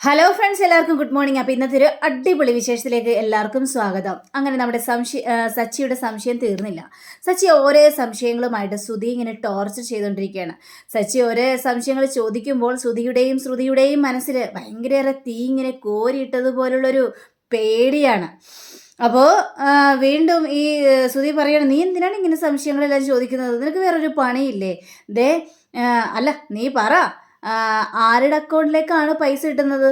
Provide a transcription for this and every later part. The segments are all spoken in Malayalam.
ഹലോ ഫ്രണ്ട്സ് എല്ലാവർക്കും ഗുഡ് മോർണിംഗ് അപ്പോൾ ഇന്നത്തെ ഒരു അടിപൊളി വിശേഷത്തിലേക്ക് എല്ലാവർക്കും സ്വാഗതം. അങ്ങനെ നമ്മുടെ സംശയ സച്ചിയുടെ സംശയം തീർന്നില്ല. സച്ചി ഓരോ സംശയങ്ങളുമായിട്ട് ശ്രുതി ഇങ്ങനെ ടോർച്ചർ ചെയ്തുകൊണ്ടിരിക്കുകയാണ് സച്ചി ഓരോ സംശയങ്ങൾ ചോദിക്കുമ്പോൾ ശ്രുതിയുടെയും ശ്രുതിയുടെയും മനസ്സിൽ ഭയങ്കരേറെ തീ ഇങ്ങനെ കോരിയിട്ടതുപോലുള്ളൊരു പേടിയാണ്. അപ്പോൾ വീണ്ടും ഈ ശ്രുതി പറയണം നീ എന്തിനാണ് ഇങ്ങനെ സംശയങ്ങളെല്ലാം ചോദിക്കുന്നത്? നിനക്ക് വേറൊരു പണിയില്ലേ? ദേ അല്ല നീ പറ. ആരുടെ അക്കൗണ്ടിലേക്കാണ് പൈസ ഇടുന്നത്?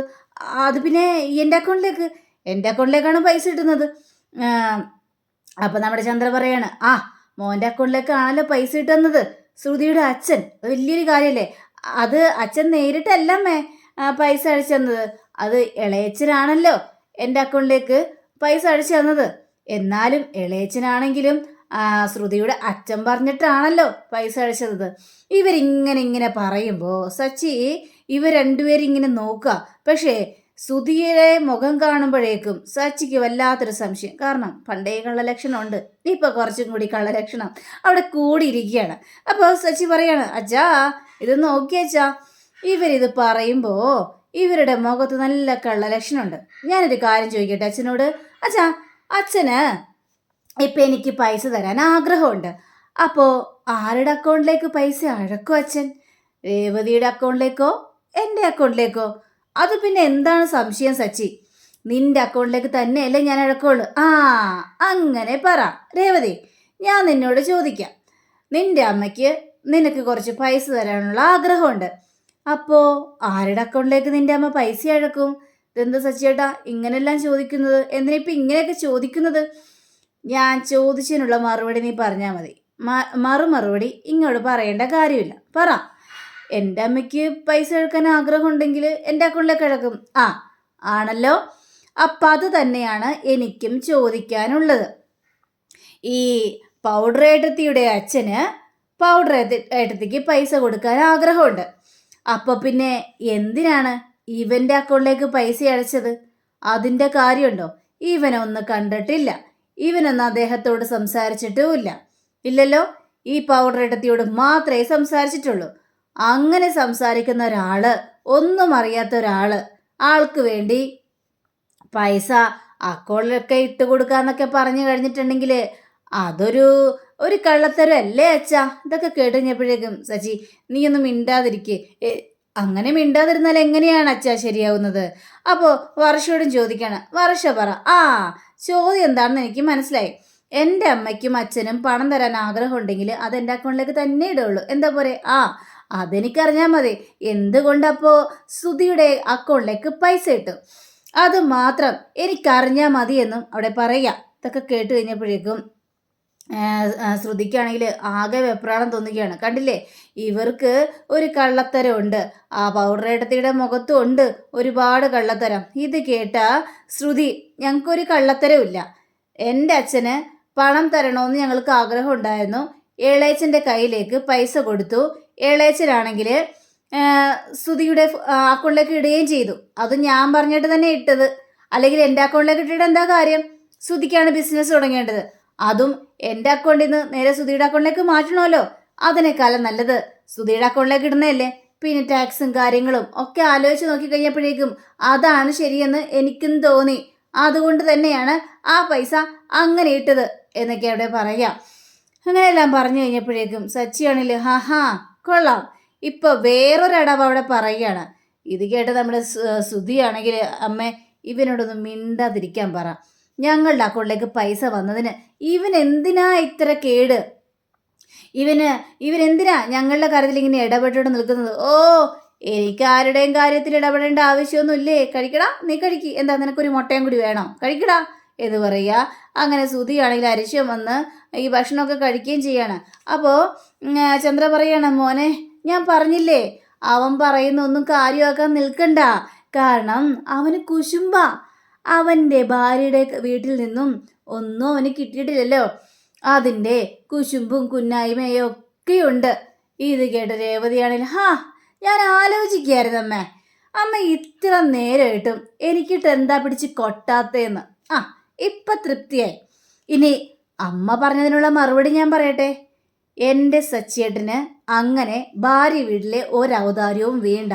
അത് പിന്നെ എന്റെ അക്കൗണ്ടിലേക്ക്. എന്റെ അക്കൗണ്ടിലേക്കാണ് പൈസ ഇടുന്നത്. അപ്പം നമ്മുടെ ചന്ദ്ര പറയാണ് ആ മോന്റെ അക്കൗണ്ടിലേക്കാണല്ലോ പൈസ ഇട്ടുന്നത് ശ്രുതിയുടെ അച്ഛൻ വലിയൊരു കാര്യമല്ലേ അത് അച്ഛൻ നേരിട്ടല്ലമ്മേ പൈസ അടിച്ചു തന്നത്. അത് ഇളയച്ചനാണല്ലോ എന്റെ അക്കൗണ്ടിലേക്ക് പൈസ അടിച്ചു തന്നത്. എന്നാലും ഇളയച്ചനാണെങ്കിലും ശ്രുതിയുടെ അച്ഛൻ പറഞ്ഞിട്ടാണല്ലോ പൈസ അയച്ചത്. ഇവരിങ്ങനെ ഇങ്ങനെ പറയുമ്പോൾ സച്ചി ഇവർ രണ്ടുപേരും ഇങ്ങനെ നോക്കുക. പക്ഷേ സുധിയുടെ മുഖം കാണുമ്പോഴേക്കും സച്ചിക്ക് വല്ലാത്തൊരു സംശയം. കാരണം പണ്ടേ കള്ളലക്ഷണമുണ്ട് ഇപ്പം കുറച്ചും കൂടി കള്ളലക്ഷണം അവിടെ കൂടിയിരിക്കുകയാണ്. അപ്പോൾ സച്ചി പറയാണ് അച്ഛാ ഇത് നോക്കിയച്ചാ ഇവരിത് പറയുമ്പോൾ ഇവരുടെ മുഖത്ത് നല്ല കള്ളലക്ഷണമുണ്ട് ഞാനൊരു കാര്യം ചോദിക്കട്ടെ അച്ഛനോട്? അച്ഛാ അച്ഛന് ഇപ്പം എനിക്ക് പൈസ തരാൻ ആഗ്രഹമുണ്ട്. അപ്പോൾ ആരുടെ അക്കൗണ്ടിലേക്ക് പൈസ? അഴക്കോ അച്ഛൻ? രേവതിയുടെ അക്കൗണ്ടിലേക്കോ? എന്റെ അക്കൗണ്ടിലേക്കോ? അത് പിന്നെ എന്താണ് സംശയം സച്ചി? നിന്റെ അക്കൗണ്ടിലേക്ക് തന്നെയല്ലേ ഞാൻ അഴക്കുള്ളൂ ആ അങ്ങനെ പറ. രേവതി ഞാൻ നിന്നോട് ചോദിക്കാം. നിന്റെ അമ്മയ്ക്ക് നിനക്ക് കുറച്ച് പൈസ തരാനുള്ള ആഗ്രഹമുണ്ട്. അപ്പോൾ ആരുടെ അക്കൗണ്ടിലേക്ക് നിന്റെ അമ്മ പൈസ അഴക്കും? ഇതെന്താ സച്ചിയേട്ടാ ഇങ്ങനെല്ലാം ചോദിക്കുന്നത്? എന്തിനിപ്പോൾ ഇങ്ങനെയൊക്കെ ചോദിക്കുന്നത്? ഞാൻ ചോദിച്ചതിനുള്ള മറുപടി നീ പറഞ്ഞാൽ മതി. മറു മറുപടി ഇങ്ങോട്ട് പറയേണ്ട കാര്യമില്ല. പറ. എന്റെ അമ്മയ്ക്ക് പൈസ എടുക്കാൻ ആഗ്രഹമുണ്ടെങ്കിൽ എന്റെ അക്കൗണ്ടിലേക്ക് കിടക്കും. ആ ആണല്ലോ. അപ്പം അത് തന്നെയാണ് എനിക്കും ചോദിക്കാനുള്ളത്. ഈ പൗഡർ ഏട്ടത്തിയുടെ അച്ഛന് പൗഡർ ഏട്ടത്തിക്ക് പൈസ കൊടുക്കാൻ ആഗ്രഹമുണ്ട്. അപ്പോൾ പിന്നെ എന്തിനാണ് ഇവന്റെ അക്കൗണ്ടിലേക്ക് പൈസ അടച്ചത് അതിന്റെ കാര്യമുണ്ടോ? ഇവനൊന്ന് കണ്ടിട്ടില്ല. ഇവനൊന്ന് അദ്ദേഹത്തോട് സംസാരിച്ചിട്ടുമില്ല. ഇല്ലല്ലോ ഈ പൗഡർ ഇടത്തിയോട് മാത്രമേ സംസാരിച്ചിട്ടുള്ളൂ. അങ്ങനെ സംസാരിക്കുന്ന ഒരാൾ ഒന്നും അറിയാത്ത ഒരാൾ ആൾക്ക് വേണ്ടി പൈസ അക്കൗണ്ടിലൊക്കെ ഇട്ട് കൊടുക്കാന്നൊക്കെ പറഞ്ഞു കഴിഞ്ഞിട്ടുണ്ടെങ്കിൽ അതൊരു ഒരു കള്ളത്തരല്ലേ അച്ഛാ? ഇതൊക്കെ കേട്ടുകഴിഞ്ഞപ്പോഴേക്കും സച്ചി നീയൊന്നും മിണ്ടാതിരിക്കേ. അങ്ങനെ മിണ്ടാതിരുന്നാൽ എങ്ങനെയാണ് അച്ഛാ ശരിയാവുന്നത്? അപ്പോൾ വർഷയോടും ചോദിക്കണം. വർഷ പറ. ആ ചോദ്യം എന്താണെന്ന് എനിക്ക് മനസ്സിലായി. എന്റെ അമ്മയ്ക്കും അച്ഛനും പണം തരാൻ ആഗ്രഹമുണ്ടെങ്കിൽ അത് എന്റെ അക്കൗണ്ടിലേക്ക് തന്നെ ഇടുള്ളൂ എന്താ പോലെ ആ അതെനിക്കറിഞ്ഞാൽ മതി. എന്തുകൊണ്ടപ്പോൾ സുധിയുടെ അക്കൗണ്ടിലേക്ക് പൈസ ഇട്ടു? അത് മാത്രം എനിക്കറിഞ്ഞാൽ മതിയെന്നും അവിടെ പറയുക. ഇതൊക്കെ കേട്ട് കഴിഞ്ഞപ്പോഴേക്കും ശ്രുതിക്കാണെങ്കിൽ ആകെ വെപ്രാളം തോന്നുകയാണ്. കണ്ടില്ലേ? ഇവർക്ക് ഒരു കള്ളത്തരമുണ്ട്. ആ പൗഡറേട്ടത്തിയുടെ മുഖത്തും ഉണ്ട് ഒരുപാട് കള്ളത്തരം. ഇത് കേട്ട ശ്രുതി ഞങ്ങൾക്കൊരു കള്ളത്തരമില്ല എന്റെ അച്ഛന് പണം തരണമെന്ന് ഞങ്ങൾക്ക് ആഗ്രഹം ഉണ്ടായിരുന്നു ഏളേച്ചന്റെ കയ്യിലേക്ക് പൈസ കൊടുത്തു. ഏളേച്ചനാണെങ്കിൽ ശ്രുതിയുടെ അക്കൗണ്ടിലേക്ക് ഇടുകയും ചെയ്തു. അത് ഞാൻ പറഞ്ഞിട്ട് തന്നെ ഇട്ടത്. അല്ലെങ്കിൽ എന്റെ അക്കൗണ്ടിലേക്ക് ഇട്ടിട്ട് എന്താ കാര്യം? ശ്രുതിക്കാണ് ബിസിനസ് തുടങ്ങേണ്ടത്. അതും എന്റെ അക്കൗണ്ടിൽ നിന്ന് നേരെ ശ്രുതിയുടെ അക്കൗണ്ടിലേക്ക് മാറ്റണമല്ലോ. അതിനേക്കാളും നല്ലത് ശ്രുതിയുടെ അക്കൗണ്ടിലേക്ക് ഇടുന്നതല്ലേ? പിന്നെ ടാക്സും കാര്യങ്ങളും ഒക്കെ ആലോചിച്ച് നോക്കി കഴിഞ്ഞപ്പോഴേക്കും അതാണ് ശരിയെന്ന് എനിക്കും തോന്നി. അതുകൊണ്ട് തന്നെയാണ് ആ പൈസ അങ്ങനെ ഇട്ടത് എന്നൊക്കെ അവിടെ പറയാം. അങ്ങനെയെല്ലാം പറഞ്ഞു കഴിഞ്ഞപ്പോഴേക്കും സച്ചിയാണെങ്കിൽ ഹാ ഹാ കൊള്ളാം. ഇപ്പൊ വേറൊരടവ് അവിടെ പറയുകയാണ്. ഇത് കേട്ട് നമ്മുടെ സുധിയാണെങ്കിൽ അമ്മ ഇവനോടൊന്ന് മിണ്ടാതിരിക്കാൻ പറ. ഞങ്ങളുടെ അക്കൗണ്ടിലേക്ക് പൈസ വന്നതിന് ഇവൻ എന്തിനാ ഇത്ര കേട്? ഇവന് ഇവൻ എന്തിനാ ഞങ്ങളുടെ കാര്യത്തിൽ ഇങ്ങനെ ഇടപെട്ടിട്ട് നിൽക്കുന്നത്? ഓ എനിക്ക് ആരുടെയും കാര്യത്തിൽ ഇടപെടേണ്ട ആവശ്യമൊന്നുമില്ലേ? കഴിക്കടാ നീ കഴിക്കി. എന്താ നിനക്കൊരു മുട്ടയും കൂടി വേണോ? കഴിക്കടാ എന്ന് പറയുക. അങ്ങനെ സുതിയാണെങ്കിൽ അരിശം വന്ന് ഈ ഭക്ഷണമൊക്കെ കഴിക്കുകയും ചെയ്യാണ്. അപ്പോൾ ചന്ദ്ര പറയാണ് മോനെ ഞാൻ പറഞ്ഞില്ലേ അവൻ പറയുന്ന ഒന്നും കാര്യമാക്കാൻ നിൽക്കണ്ട. കാരണം അവന് കുശുമ്പ. അവന്റെ ഭാര്യയുടെ വീട്ടിൽ നിന്നും ഒന്നും അവന് കിട്ടിയിട്ടില്ലല്ലോ. അതിന്റെ കുശുമ്പും കുന്നായ്മയും ഒക്കെയുണ്ട് ഇത് കേട്ട രേവതിയാണെങ്കിൽ ഹാ ഞാൻ ആലോചിക്കുകയായിരുന്നു അമ്മേ. അമ്മ ഇത്ര നേരമായിട്ടും എനിക്കിട്ട് എന്താ പിടിച്ച് കൊട്ടാത്തേന്ന്. ആ ഇപ്പം തൃപ്തിയായി. ഇനി അമ്മ പറഞ്ഞതിനുള്ള മറുപടി ഞാൻ പറയട്ടെ. എന്റെ സച്ചിയേട്ടന് അങ്ങനെ ഭാര്യ വീട്ടിലെ ഒരവതാരവും വേണ്ട.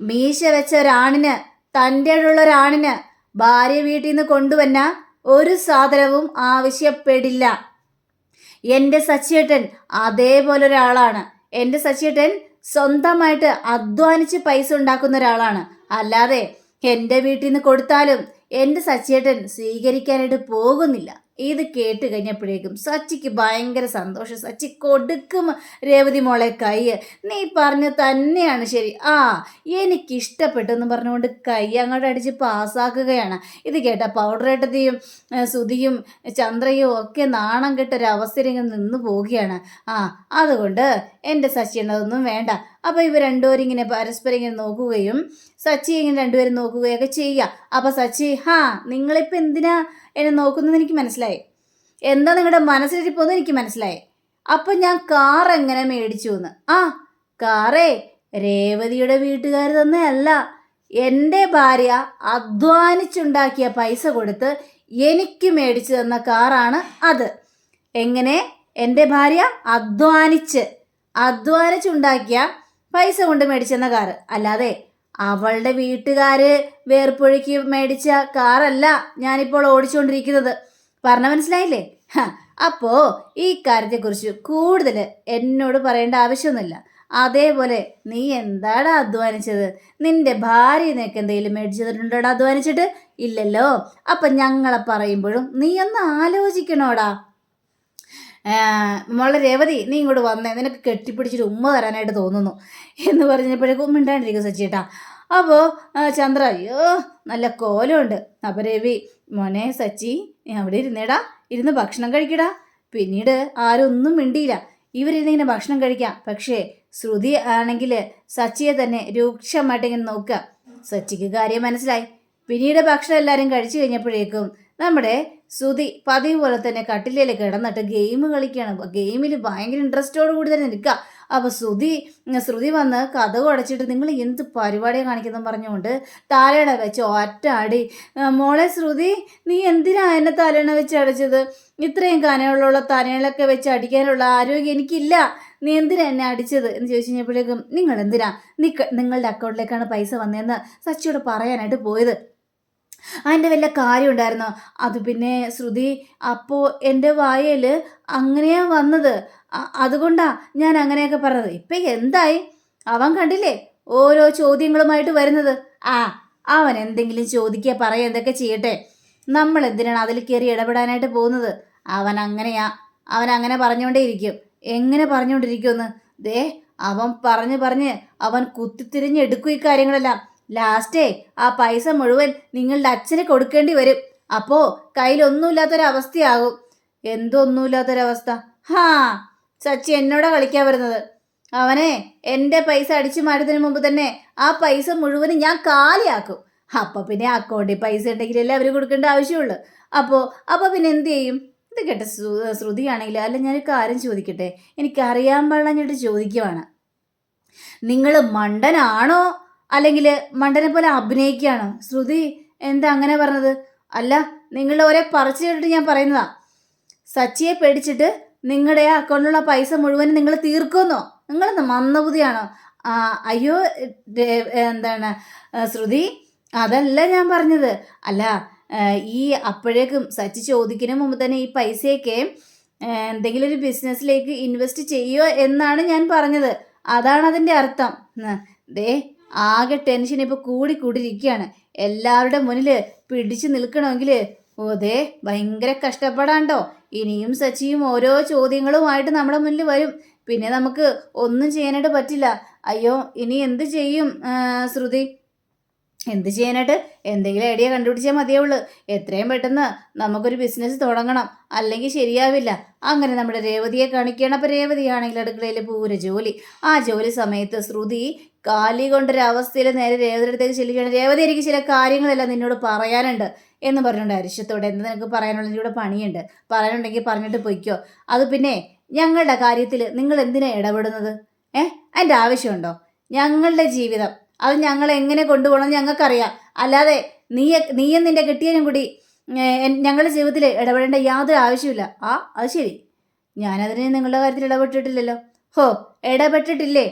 മീശ വെച്ച ഒരാണിന് തന്റെ ഉള്ള ഒരാണിന് ഭാര്യ വീട്ടിൽ നിന്ന് കൊണ്ടുവന്ന ഒരു സാധനവും ആവശ്യപ്പെടില്ല. എന്റെ സച്ചിയേട്ടൻ അതേപോലെ ഒരാളാണ് എന്റെ സച്ചിയേട്ടൻ സ്വന്തമായിട്ട് അധ്വാനിച്ച് പൈസ ഉണ്ടാക്കുന്ന ഒരാളാണ് അല്ലാതെ എന്റെ വീട്ടിൽ നിന്ന് കൊടുത്താലും എന്റെ സച്ചിയേട്ടൻ സ്വീകരിക്കാനായിട്ട് പോകുന്നില്ല. ഇത് കേട്ട് കഴിഞ്ഞപ്പോഴേക്കും സച്ചിക്ക് ഭയങ്കര സന്തോഷം. സച്ചി കൊടുക്കും രേവതി മോളെ കൈ. നീ പറഞ്ഞ തന്നെയാണ് ശരി. ആ എനിക്കിഷ്ടപ്പെട്ടെന്ന് പറഞ്ഞുകൊണ്ട് കൈ അങ്ങോട്ട് അടിച്ച് പാസ്സാക്കുകയാണ്. ഇത് കേട്ട പൗഡറേട്ടതിയും സുതിയും ചന്ദ്രയും ഒക്കെ നാണം ഇങ്ങനെ നിന്ന് പോവുകയാണ്. ആ അതുകൊണ്ട് എന്റെ സച്ചിനതൊന്നും വേണ്ട. അപ്പോൾ ഇവർ രണ്ടുപേരും ഇങ്ങനെ പരസ്പരം ഇങ്ങനെ നോക്കുകയും സച്ചി ഇങ്ങനെ രണ്ടുപേരും നോക്കുകയൊക്കെ ചെയ്യുക. അപ്പം സച്ചി ഹാ നിങ്ങളിപ്പോൾ എന്തിനാ എന്നെ നോക്കുന്നത് എനിക്ക് മനസ്സിലായി. എന്താ നിങ്ങളുടെ മനസ്സിലിരിപ്പോന്ന് എനിക്ക് മനസ്സിലായി. അപ്പം ഞാൻ കാർ എങ്ങനെ മേടിച്ചു എന്ന് ആ കാറേ രേവതിയുടെ വീട്ടുകാർ തന്നെ അല്ല എന്റെ ഭാര്യ അധ്വാനിച്ചുണ്ടാക്കിയ പൈസ കൊടുത്ത് എനിക്ക് മേടിച്ചു തന്ന കാറാണ് അത്. എങ്ങനെ? എന്റെ ഭാര്യ അധ്വാനിച്ച് അധ്വാനിച്ചുണ്ടാക്കിയ പൈസ കൊണ്ട് മേടിച്ചെന്ന കാറ്. അല്ലാതെ അവളുടെ വീട്ടുകാര് വേർപ്പൊഴുക്കി മേടിച്ച കാറല്ല ഞാനിപ്പോൾ ഓടിച്ചുകൊണ്ടിരിക്കുന്നത് പറഞ്ഞ മനസ്സിലായില്ലേ? അപ്പോ ഈ കാര്യത്തെക്കുറിച്ച് കൂടുതൽ എന്നോട് പറയേണ്ട ആവശ്യമൊന്നുമില്ല. അതേപോലെ നീ എന്താണ് അധ്വാനിച്ചത്? നിന്റെ ഭാര്യ നിനക്ക് എന്തെങ്കിലും മേടിച്ചു അധ്വാനിച്ചിട്ട്? ഇല്ലല്ലോ. അപ്പം ഞങ്ങളെ പറയുമ്പോഴും നീ ഒന്ന് ആലോചിക്കണോടാ. മോളെ രേവതി നീ ഇങ്ങോട്ട് വന്നേ. നിനക്ക് കെട്ടിപ്പിടിച്ചിട്ട് ഉമ്മ തരാനായിട്ട് തോന്നുന്നു എന്ന് പറഞ്ഞപ്പോഴേക്കും മിണ്ടാണ്ടിരിക്കും സച്ചിയേട്ടാ. അപ്പോൾ ചന്ദ്ര അയ്യോ നല്ല കോലമുണ്ട്. അപ്പോൾ രവി മോനെ സച്ചി നീ അവിടെ ഇരുന്നേടാ. ഇരുന്ന് ഭക്ഷണം കഴിക്കടാ. പിന്നീട് ആരും ഒന്നും മിണ്ടിയില്ല. ഇവരിന്നിങ്ങനെ ഭക്ഷണം കഴിക്കാം. പക്ഷേ ശ്രുതി ആണെങ്കിൽ സച്ചിയെ തന്നെ രൂക്ഷമായിട്ട് ഇങ്ങനെ നോക്കുക. സച്ചിക്ക് കാര്യം മനസ്സിലായി. പിന്നീട് ഭക്ഷണം എല്ലാവരും കഴിച്ചു കഴിഞ്ഞപ്പോഴേക്കും നമ്മുടെ ശ്രുതി പതിവ് പോലെ തന്നെ കട്ടിലേൽ കിടന്നിട്ട് ഗെയിം കളിക്കുകയാണ് ഗെയിമിൽ ഭയങ്കര ഇൻട്രസ്റ്റോട് കൂടി തന്നെ നിൽക്കുക അപ്പോൾ ശ്രുതി ശ്രുതി വന്ന് കഥ അടച്ചിട്ട് നിങ്ങൾ എന്ത് പരിപാടിയാണ് കാണിക്കുന്നു പറഞ്ഞുകൊണ്ട് തലേണ വെച്ച് ഒറ്റ അടി മോളെ ശ്രുതി നീ എന്തിനാ എന്നെ തലേണ വെച്ച് അടിച്ചത്? ഇത്രയും കനകളുള്ള തലയണയൊക്കെ വെച്ച് അടിക്കാനുള്ള ആരോഗ്യം എനിക്കില്ല. നീ എന്തിനാ എന്നെ അടിച്ചത്? എന്ന് ചോദിച്ചു കഴിഞ്ഞപ്പോഴേക്കും നിങ്ങൾ എന്തിനാ? നിങ്ങളുടെ അക്കൗണ്ടിലേക്കാണ് പൈസ വന്നതെന്ന് സച്ചിയോട് പറയാനായിട്ട് പോയത്. അതിന്റെ വല്ല കാര്യം ഉണ്ടായിരുന്നോ അത് പിന്നെ ശ്രുതി അപ്പോൾ എന്റെ വായയിൽ അങ്ങനെയാ വന്നത്. അതുകൊണ്ടാ ഞാൻ അങ്ങനെയൊക്കെ പറഞ്ഞത്. ഇപ്പം എന്തായി? അവൻ കണ്ടില്ലേ ഓരോ ചോദ്യങ്ങളുമായിട്ട് വരുന്നത്. ആ അവൻ എന്തെങ്കിലും ചോദിക്കുക പറയുക എന്തൊക്കെ ചെയ്യട്ടെ. നമ്മൾ എന്തിനാണ് അതിൽ കയറി ഇടപെടാനായിട്ട് പോകുന്നത്? അവൻ അങ്ങനെയാ. അവൻ അങ്ങനെ പറഞ്ഞുകൊണ്ടേയിരിക്കും. എങ്ങനെ പറഞ്ഞുകൊണ്ടിരിക്കുമെന്ന്? ദേ അവൻ പറഞ്ഞ് പറഞ്ഞ് അവൻ കുത്തിത്തിരിഞ്ഞെടുക്കും ഈ കാര്യങ്ങളെല്ലാം. ലാസ്റ്റേ ആ പൈസ മുഴുവൻ നിങ്ങളുടെ അച്ഛന് കൊടുക്കേണ്ടി വരും. അപ്പോ കയ്യിലൊന്നുമില്ലാത്തൊരവസ്ഥയാകും. എന്തൊന്നുമില്ലാത്തൊരവസ്ഥ? ഹാ സച്ചി എന്നോടാ കളിക്കാൻ വരുന്നത്. അവനെ എന്റെ പൈസ അടിച്ചു മാറ്റത്തിന് മുമ്പ് തന്നെ ആ പൈസ മുഴുവനും ഞാൻ കാലിയാക്കും. അപ്പോൾ പിന്നെ അക്കൗണ്ടിൽ പൈസ ഉണ്ടെങ്കിലല്ലേ അവർ കൊടുക്കേണ്ട ആവശ്യമുള്ളൂ. അപ്പോൾ അപ്പോൾ പിന്നെ എന്ത് ചെയ്യും? ഇത് കേട്ട ശ്രു- ശ്രുതിയാണെങ്കിൽ അല്ല ഞാൻ കാര്യം ചോദിക്കട്ടെ? എനിക്കറിയാൻ പാടിഞ്ഞിട്ട് ചോദിക്കുവാണ്. നിങ്ങൾ മണ്ടനാണോ? അല്ലെങ്കിൽ മണ്ടനെ പോലെ അഭിനയിക്കുകയാണോ. ശ്രുതി എന്താ അങ്ങനെ പറഞ്ഞത്? അല്ല നിങ്ങളുടെ ഒരേ പറിച്ചു കേട്ടിട്ട് ഞാൻ പറയുന്നതാ. സച്ചിയെ പേടിച്ചിട്ട് നിങ്ങളുടെ അക്കൗണ്ടിലുള്ള പൈസ മുഴുവൻ നിങ്ങൾ തീർക്കുമെന്നോ? നിങ്ങൾ മന്ദബുദ്ധിയാണോ? അയ്യോ എന്താണ് ശ്രുതി അതല്ല ഞാൻ പറഞ്ഞത്. അല്ല ഈ അപ്പോഴേക്കും സച്ചി ചോദിക്കുന്നതിന് മുമ്പ് തന്നെ ഈ പൈസയൊക്കെ എന്തെങ്കിലും ഒരു ബിസിനസ്സിലേക്ക് ഇൻവെസ്റ്റ് ചെയ്യുമോ എന്നാണ് ഞാൻ പറഞ്ഞത്. അതാണ് അതിന്റെ അർത്ഥം. ദേ ആകെ ടെൻഷൻ ഇപ്പോൾ കൂടി കൂടിയിരിക്കുകയാണ്. എല്ലാവരുടെ മുന്നിൽ പിടിച്ചു നിൽക്കണമെങ്കിൽ ഓ ദേ ഭയങ്കര കഷ്ടപ്പാടാണ്ടോ? ഇനിയും സച്ചിയും ഓരോ ചോദ്യങ്ങളുമായിട്ട് നമ്മുടെ മുന്നിൽ വരും. പിന്നെ നമുക്ക് ഒന്നും ചെയ്യാനായിട്ട് പറ്റില്ല. അയ്യോ ഇനി എന്ത് ചെയ്യും ശ്രുതി? എന്ത് ചെയ്യാനായിട്ട്? എന്തെങ്കിലും ഐഡിയ കണ്ടുപിടിച്ചാൽ മതിയാവുള്ളൂ. എത്രയും പെട്ടെന്ന് നമുക്കൊരു ബിസിനസ് തുടങ്ങണം. അല്ലെങ്കിൽ ശരിയാവില്ല. അങ്ങനെ നമ്മുടെ രേവതിയെ കാണിക്കുകയാണ്. അപ്പോൾ രേവതിയാണെങ്കിൽ അടുക്കളയിൽ പൂര ജോലി. ആ ജോലി സമയത്ത് ശ്രുതി കാലി കൊണ്ടൊരവസ്ഥയിൽ നേരെ രേവതിയുടെ അടുത്തേക്ക് ചെല്ലുകയാണ്. രേവതി എനിക്ക് ചില കാര്യങ്ങളെല്ലാം നിന്നോട് പറയാനുണ്ട് എന്ന് പറഞ്ഞുകൊണ്ട് അരിശത്തോടെ എന്ത് നിനക്ക് പറയാനുള്ള ഇവിടെ പണിയുണ്ട്. പറയാനുണ്ടെങ്കിൽ പറഞ്ഞിട്ട് പൊയ്ക്കോ. അത് പിന്നെ ഞങ്ങളുടെ കാര്യത്തിൽ നിങ്ങൾ എന്തിനാണ് ഇടപെടുന്നത്? ഏഹ് അതിന്റെ ആവശ്യമുണ്ടോ? ഞങ്ങളുടെ ജീവിതം. അത് ഞങ്ങൾ എങ്ങനെ കൊണ്ടുപോകണം ഞങ്ങൾക്കറിയാം. അല്ലാതെ നീ നീയും നിന്റെ കെട്ടിയനും കൂടി ഞങ്ങളുടെ ജീവിതത്തിൽ ഇടപെടേണ്ട യാതൊരു ആവശ്യമില്ല ആ അത് ശരി. ഞാനതിന് നിങ്ങളുടെ കാര്യത്തിൽ ഇടപെട്ടിട്ടില്ലല്ലോ. ഹോ ഇടപെട്ടിട്ടില്ലേ?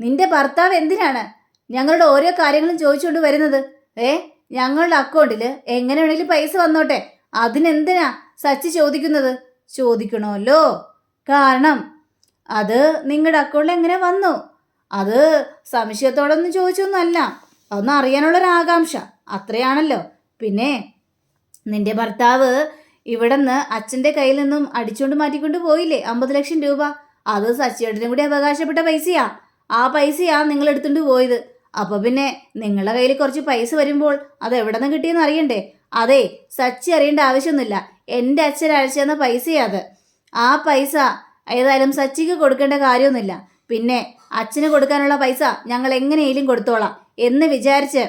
നിന്റെ ഭർത്താവ് എന്തിനാണ് ഞങ്ങളുടെ ഓരോ കാര്യങ്ങളും ചോദിച്ചുകൊണ്ട് വരുന്നത്? ഏ ഞങ്ങളുടെ അക്കൗണ്ടിൽ എങ്ങനെ വേണേലും പൈസ വന്നോട്ടെ. അതിനെന്തിനാ സച്ചി ചോദിക്കുന്നത്? ചോദിക്കണമല്ലോ. കാരണം അത് നിങ്ങളുടെ അക്കൗണ്ടിൽ എങ്ങനെ വന്നു? അത് സംശയത്തോടൊന്നും ചോദിച്ചൊന്നുമല്ല. അതൊന്നും അറിയാനുള്ളൊരു ആകാംക്ഷ അത്രയാണല്ലോ. പിന്നെ നിന്റെ ഭർത്താവ് ഇവിടെ നിന്ന് അച്ഛന്റെ കയ്യിൽ നിന്നും അടിച്ചുകൊണ്ട് മാറ്റിക്കൊണ്ട് പോയില്ലേ? അമ്പത് ലക്ഷം രൂപ. അത് സച്ചിയേട്ടനും കൂടി അവകാശപ്പെട്ട പൈസയാ. ആ പൈസയാണ് നിങ്ങൾ എടുത്തുകൊണ്ട് പോയത്. അപ്പോൾ പിന്നെ നിങ്ങളുടെ കയ്യിൽ കുറച്ച് പൈസ വരുമ്പോൾ അത് എവിടെ നിന്ന് കിട്ടിയെന്ന് അറിയണ്ടേ? അതെ സച്ചി അറിയേണ്ട ആവശ്യമൊന്നുമില്ല. എന്റെ അച്ഛൻ അയച്ചു തന്ന പൈസയാ അത്. ആ പൈസ ഏതായാലും സച്ചിക്ക് കൊടുക്കേണ്ട കാര്യമൊന്നുമില്ല. പിന്നെ അച്ഛന് കൊടുക്കാനുള്ള പൈസ ഞങ്ങൾ എങ്ങനെയെങ്കിലും കൊടുത്തോളാം എന്ന് വിചാരിച്ച്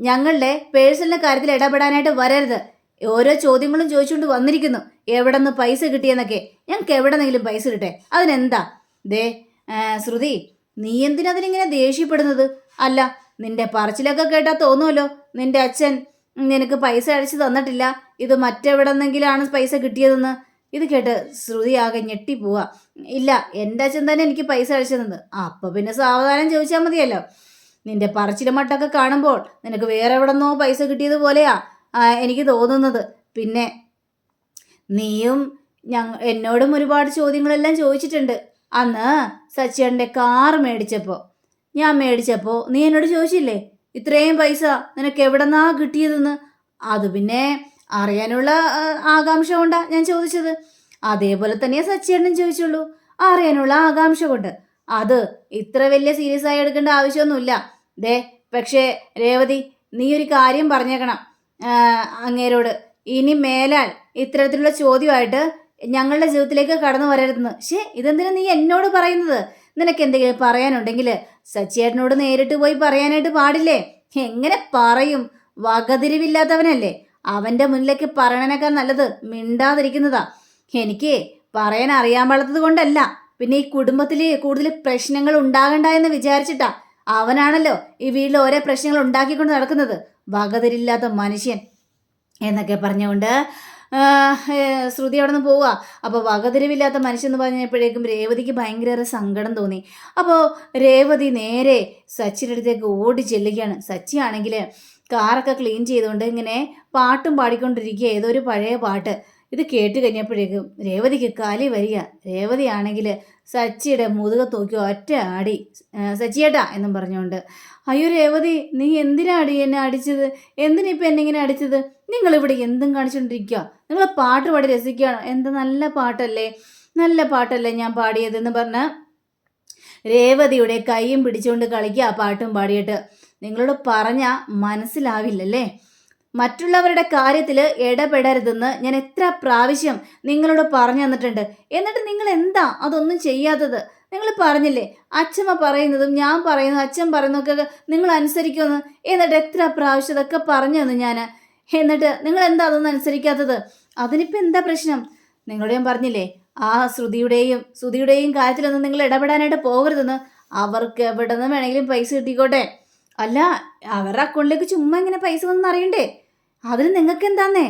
ഞങ്ങളുടെ പേഴ്സണൽ കാര്യത്തിൽ ഇടപെടാനായിട്ട് വരരുത്. ഓരോ ചോദ്യങ്ങളും ചോദിച്ചുകൊണ്ട് വന്നിരിക്കുന്നു. എവിടെ നിന്ന് പൈസ കിട്ടിയെന്നൊക്കെ. ഞങ്ങൾക്ക് എവിടെന്നെങ്കിലും പൈസ കിട്ടെ. അതിനെന്താ? ദേ ശ്രുതി നീ എന്തിനതിനിങ്ങനെ ദേഷ്യപ്പെടുന്നത്? അല്ല നിന്റെ പറച്ചിലൊക്കെ കേട്ടാൽ തോന്നുമല്ലോ നിന്റെ അച്ഛൻ നിനക്ക് പൈസ അടിച്ചു തന്നിട്ടില്ല. ഇത് മറ്റെവിടെന്നെങ്കിലാണ് പൈസ കിട്ടിയതെന്ന്. ഇത് കേട്ട് ശ്രുതി ആകെ ഞെട്ടിപ്പോവാ. ഇല്ല എന്റെ അച്ഛൻ തന്നെ എനിക്ക് പൈസ അടിച്ചു തന്നത് അപ്പോൾ പിന്നെ സാവധാനം ചോദിച്ചാൽ മതിയല്ലോ. നിന്റെ പറച്ചിലും മട്ടൊക്കെ കാണുമ്പോൾ നിനക്ക് വേറെ എവിടെന്നോ പൈസ കിട്ടിയതുപോലെയാ എനിക്ക് തോന്നുന്നത്. പിന്നെ നീയും ഞങ്ങ എന്നോടും ഒരുപാട് ചോദ്യങ്ങളെല്ലാം ചോദിച്ചിട്ടുണ്ട്. അന്ന് സച്ചിയേട്ടന്റെ കാർ മേടിച്ചപ്പോൾ ഞാൻ മേടിച്ചപ്പോൾ നീ എന്നോട് ചോദിച്ചില്ലേ ഇത്രയും പൈസ നിനക്ക് എവിടെന്നാ കിട്ടിയതെന്ന്? അത് പിന്നെ അറിയാനുള്ള ആകാംക്ഷ കൊണ്ടാ ഞാൻ ചോദിച്ചത്. അതേപോലെ തന്നെ സച്ചേട്ടനും ചോദിച്ചുള്ളൂ. അറിയാനുള്ള ആകാംക്ഷ കൊണ്ട്. അത് ഇത്ര വലിയ സീരിയസ് ആയി എടുക്കേണ്ട ആവശ്യമൊന്നുമില്ല. ദേ പക്ഷേ രേവതി നീ ഒരു കാര്യം പറഞ്ഞേക്കണം. അങ്ങേരോട്. ഇനി മേലാൽ ഇത്തരത്തിലുള്ള ചോദ്യമായിട്ട് ഞങ്ങളുടെ ജീവിതത്തിലേക്ക് കടന്നു വരരുതെന്ന്. ശേ ഇതെന്തിനാ നീ എന്നോട് പറയുന്നത്? നിനക്ക് എന്തെങ്കിലും പറയാനുണ്ടെങ്കിൽ സച്ചിയേട്ടനോട് നേരിട്ട് പോയി പറയാനായിട്ട് പാടില്ലേ? എങ്ങനെ പറയും? വകതിരിവില്ലാത്തവനല്ലേ. അവന്റെ മുന്നിലേക്ക് പറയണേക്കാൾ നല്ലത് മിണ്ടാതിരിക്കുന്നതാ. എനിക്ക് പറയാൻ അറിയാൻ പാടാത്തത് കൊണ്ടല്ല. പിന്നെ ഈ കുടുംബത്തിൽ കൂടുതൽ പ്രശ്നങ്ങൾ ഉണ്ടാകണ്ട എന്ന് വിചാരിച്ചിട്ടാ അവനാണല്ലോ ഈ വീട്ടിൽ ഓരോ പ്രശ്നങ്ങൾ ഉണ്ടാക്കിക്കൊണ്ട് നടക്കുന്നത്. വകതിരില്ലാത്ത മനുഷ്യൻ എന്നൊക്കെ പറഞ്ഞുകൊണ്ട് ശ്രുതി അവിടെ നിന്ന് പോവുക അപ്പോൾ വകതിരിവില്ലാത്ത മനുഷ്യൻ പറഞ്ഞപ്പോഴേക്കും രേവതിക്ക് ഭയങ്കര സങ്കടം തോന്നി. അപ്പോൾ രേവതി നേരെ സച്ചിന്റെ അടുത്തേക്ക് ഓടി ചെല്ലുകയാണ്. സച്ചി ആണെങ്കിൽ കാറൊക്കെ ക്ലീൻ ചെയ്തുകൊണ്ട് ഇങ്ങനെ പാട്ടും പാടിക്കൊണ്ടിരിക്കുക. ഏതോ ഒരു പഴയ പാട്ട്. ഇത് കേട്ട് കഴിഞ്ഞപ്പോഴേക്കും രേവതിക്ക് കലി വരിക. രേവതിയാണെങ്കിൽ സച്ചിയുടെ മുതുക തൂക്കി ഒറ്റ ആടി "ആ, സച്ചിയേട്ടാ എന്നും പറഞ്ഞുകൊണ്ട് അയ്യോ രേവതി നീ എന്തിനാടി എന്നെ അടിച്ചത്? എന്തിനിപ്പോൾ എന്നെ ഇങ്ങനെ അടിച്ചത്? നിങ്ങളിവിടെ എന്തും കാണിച്ചുകൊണ്ടിരിക്കുക നിങ്ങൾ പാട്ട് പാടി രസിക്കുകയാണ് എന്ത് നല്ല പാട്ടല്ലേ? നല്ല പാട്ടല്ലേ ഞാൻ പാടിയതെന്ന് പറഞ്ഞ രേവതിയുടെ കൈയും പിടിച്ചുകൊണ്ട് കളിക്കുക പാട്ടും പാടിയിട്ട്. നിങ്ങളോട് പറഞ്ഞാൽ മനസ്സിലാവില്ലല്ലേ? മറ്റുള്ളവരുടെ കാര്യത്തിൽ ഇടപെടരുതെന്ന് ഞാൻ എത്ര പ്രാവശ്യം നിങ്ങളോട് പറഞ്ഞു തന്നിട്ടുണ്ട്. എന്നിട്ട് നിങ്ങൾ എന്താ അതൊന്നും ചെയ്യാത്തത്? നിങ്ങൾ പറഞ്ഞില്ലേ അച്ഛമ്മ പറയുന്നതും ഞാൻ പറയുന്നതും അച്ഛൻ പറയുന്നതൊക്കെ നിങ്ങൾ അനുസരിക്കുമെന്ന്. എന്നിട്ട് എത്ര പ്രാവശ്യം ഇതൊക്കെ പറഞ്ഞു തന്നു ഞാൻ എന്നിട്ട് നിങ്ങൾ എന്താ അതൊന്നും അനുസരിക്കാത്തത്? അതിനിപ്പോൾ എന്താ പ്രശ്നം? നിങ്ങളോട് ഞാൻ പറഞ്ഞില്ലേ ആ ശ്രുതിയുടെയും ശ്രുതിയുടെയും കാര്യത്തിലൊന്നും നിങ്ങൾ ഇടപെടാനായിട്ട് പോകരുതെന്ന്. അവർക്ക് എവിടെ നിന്ന് വേണമെങ്കിലും പൈസ കിട്ടിക്കോട്ടെ. അല്ല അവരുടെ അക്കൗണ്ടിലേക്ക് ചുമ്മാ ഇങ്ങനെ പൈസ വന്ന് അറിയണ്ടേ? അതിന് നിങ്ങൾക്ക് എന്താന്നേ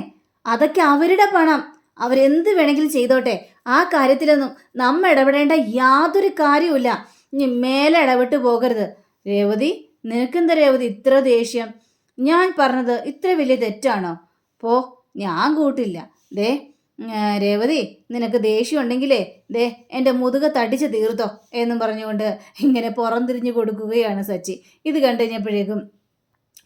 അതൊക്കെ അവരുടെ പണം. അവരെന്ത് വേണമെങ്കിലും ചെയ്തോട്ടെ. ആ കാര്യത്തിലൊന്നും നമ്മ ഇടപെടേണ്ട യാതൊരു കാര്യവുമില്ല. ഇനി മേലെ ഇടപെട്ട് പോകരുത്. രേവതി നിനക്കെന്താ രേവതി ഇത്ര ദേഷ്യം? ഞാൻ പറഞ്ഞത് ഇത്ര വലിയ തെറ്റാണോ? പോ ഞാൻ കൂട്ടില്ല. ദേ രേവതി നിനക്ക് ദേഷ്യം ഉണ്ടെങ്കിലേ ദേ എന്റെ മുതുക തടിച്ച് തീർത്തോ എന്നും പറഞ്ഞുകൊണ്ട് ഇങ്ങനെ പുറംതിരിഞ്ഞു കൊടുക്കുകയാണ് സച്ചി. ഇത് കണ്ടു കഴിഞ്ഞപ്പോഴേക്കും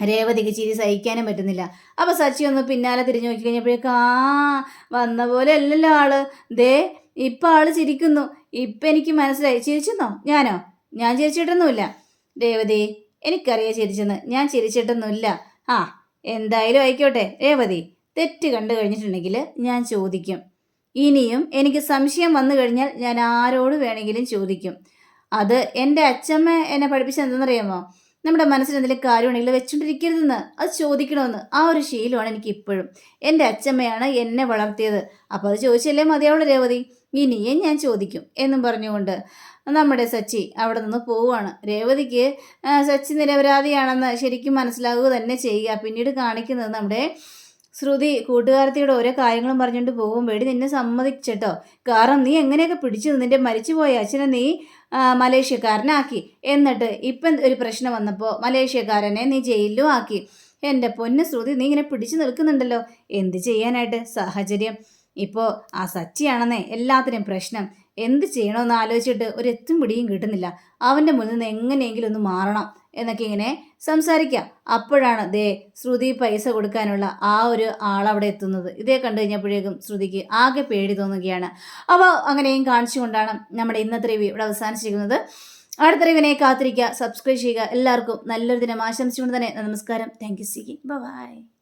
രേവതിക്ക് ചിരി സഹിക്കാനും പറ്റുന്നില്ല. അപ്പോൾ സച്ചി ഒന്ന് പിന്നാലെ തിരിഞ്ഞു നോക്കി കഴിഞ്ഞപ്പോഴേക്കും ആ വന്ന പോലെ അല്ലല്ലോ ആൾ. ദേ ഇപ്പം ആൾ ചിരിക്കുന്നു. ഇപ്പം എനിക്ക് മനസ്സിലായി. ചിരിച്ചെന്നോ? ഞാനോ? ഞാൻ ചിരിച്ചിട്ടൊന്നുമില്ല. രേവതി എനിക്കറിയാം ചിരിച്ചെന്ന്. ഞാൻ ചിരിച്ചിട്ടൊന്നുമില്ല. ആ എന്തായാലും ആയിക്കോട്ടെ. രേവതി തെറ്റ് കണ്ടു കഴിഞ്ഞിട്ടുണ്ടെങ്കിൽ ഞാൻ ചോദിക്കും. ഇനിയും എനിക്ക് സംശയം വന്നു കഴിഞ്ഞാൽ ഞാൻ ആരോട് വേണമെങ്കിലും ചോദിക്കും. അത് എന്റെ അച്ഛമ്മ എന്നെ പഠിപ്പിച്ചത് എന്തെന്നറിയാമോ നമ്മുടെ മനസ്സിൽ എന്തെങ്കിലും കാര്യമുണ്ടെങ്കിൽ വെച്ചുകൊണ്ടിരിക്കരുതെന്ന് അത് ചോദിക്കണമെന്ന് ആ ഒരു ശീലമാണ് എനിക്ക് ഇപ്പോഴും എന്റെ അച്ഛമ്മയാണ് എന്നെ വളർത്തിയത്. അപ്പോൾ അത് ചോദിച്ചല്ലേ മതിയാവുള്ളൂ രേവതി? ഇനിയും ഞാൻ ചോദിക്കും എന്നും പറഞ്ഞുകൊണ്ട് നമ്മുടെ സച്ചി അവിടെ നിന്ന് പോവുകയാണ്. രേവതിക്ക് സച്ചി നിരപരാധിയാണെന്ന് ശരിക്കും മനസ്സിലാവുക തന്നെ ചെയ്യുക. പിന്നീട് കാണിക്കുന്നത് നമ്മുടെ ശ്രുതി കൂട്ടുകാരത്തിയുടെ ഓരോ കാര്യങ്ങളും പറഞ്ഞുകൊണ്ട് പോകുമ്പോഴേ നിന്നെ സമ്മതിച്ചട്ടോ. കാരണം നീ എങ്ങനെയൊക്കെ പിടിച്ചു നിന്റെ മരിച്ചുപോയ അച്ഛനെ നീ മലേഷ്യക്കാരനാക്കി. എന്നിട്ട് ഇപ്പം ഒരു പ്രശ്നം വന്നപ്പോൾ മലേഷ്യക്കാരനെ നീ ജയിലിലും ആക്കി. എന്റെ പൊന്ന് ശ്രുതി നീ ഇങ്ങനെ പിടിച്ചു നിൽക്കുന്നുണ്ടല്ലോ. എന്ത് ചെയ്യാനായിട്ട് സാഹചര്യം? ഇപ്പോൾ ആ സച്ചിയാണെന്നേ എല്ലാത്തിനും പ്രശ്നം. എന്ത് ചെയ്യണമെന്ന് ആലോചിച്ചിട്ട് ഒരു എത്തും പിടിയും കിട്ടുന്നില്ല. അവന്റെ മുന്നിൽ നിന്ന് എങ്ങനെയെങ്കിലും ഒന്ന് മാറണം എന്നൊക്കെ ഇങ്ങനെ സംസാരിക്കാം. അപ്പോഴാണ് ദേ ശ്രുതി പൈസ കൊടുക്കാനുള്ള ആ ഒരു ആളവിടെ എത്തുന്നത്. ഇതേ കണ്ടു കഴിഞ്ഞപ്പോഴേക്കും ശ്രുതിക്ക് ആകെ പേടി തോന്നുകയാണ്. അപ്പോൾ അങ്ങനെയും കാണിച്ചുകൊണ്ടാണ് നമ്മുടെ ഇന്നത്തെ റിവ്യൂ ഇവിടെ അവസാനിച്ചിരിക്കുന്നത്. അടുത്ത റിവിനെ കാത്തിരിക്കുക സബ്സ്ക്രൈബ് ചെയ്യുക. എല്ലാവർക്കും നല്ലൊരു ദിനം ആശംസിച്ചുകൊണ്ട് തന്നെ നമസ്കാരം. Thank you C by